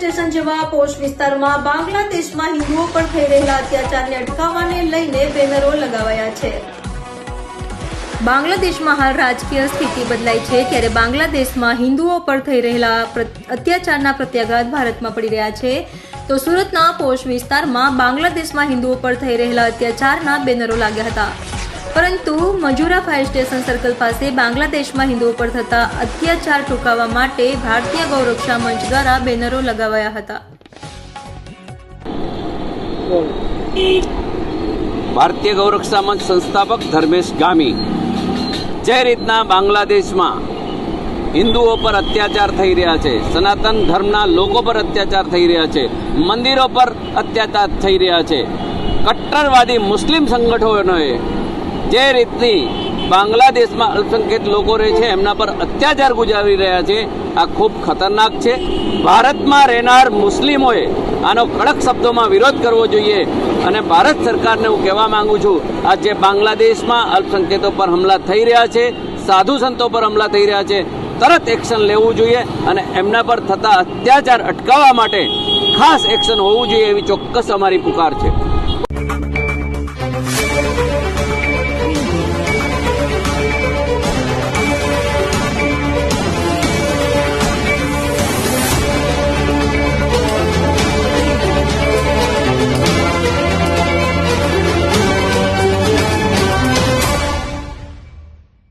જેવા પોસ્ટ વિસ્તારમાં બાંગ્લાદેશમાં હિન્દુઓ પર થઈ રહેલા અત્યાચારને અટકાવવાને લઈને બેનરો લગાવાયા છે. બાંગ્લાદેશમાં હાલ રાજકીય સ્થિતિ બદલાઈ છે. ત્યારે બાંગ્લાદેશમાં હિન્દુઓ પર થઈ રહેલા અત્યાચારના પ્રત્યાઘાત ભારતમાં પડી રહ્યા છે. તો સુરતના પોશ વિસ્તારમાં બાંગ્લાદેશમાં હિન્દુઓ પર થઈ રહેલા અત્યાચારના બેનરો લાગ્યા હતા. પરંતુ મજુરા ફાયર સ્ટેશન સર્કલ પાસે બાંગ્લાદેશમાં હિન્દુઓ પર થતા અત્યાચાર ટૂંકાવવા માટે ભારતીય ગૌરક્ષા મંચ દ્વારા બેનરો લગાવાયા હતા. ભારતીય ગૌરક્ષા મંચ સંસ્થાપક ધર્મેશ ગામી, જે રીતના બાંગ્લાદેશમાં હિન્દુઓ પર અત્યાચાર થઈ રહ્યા છે, સનાતન ધર્મના લોકો પર અત્યાચાર થઈ રહ્યા છે, મંદિરો પર અત્યાચાર થઈ રહ્યા છે, કટ્ટરવાદી મુસ્લિમ સંગઠનોએ જે રીતની બાંગ્લાદેશમાં અલ્પસંખ્યક લોકો રહે છે, એમના પર અત્યાચાર ગુજારી રહ્યા છે, આ ખૂબ ખતરનાક છે. ભારતમાં રહેનાર મુસ્લિમોએ આનો કડક શબ્દોમાં વિરોધ કરવો જોઈએ અને ભારત સરકારને હું કહેવા માંગુ છું, આ જે બાંગ્લાદેશમાં અલ્પસંખ્યકો પર હુમલા થઈ રહ્યા છે, સાધુ સંતો પર હુમલા થઈ રહ્યા છે, તરત એક્શન લેવું જોઈએ અને એમના પર થતા અત્યાચાર અટકાવવા માટે ખાસ એક્શન હોવું જોઈએ એવી ચોક્કસ અમારી પુકાર છે.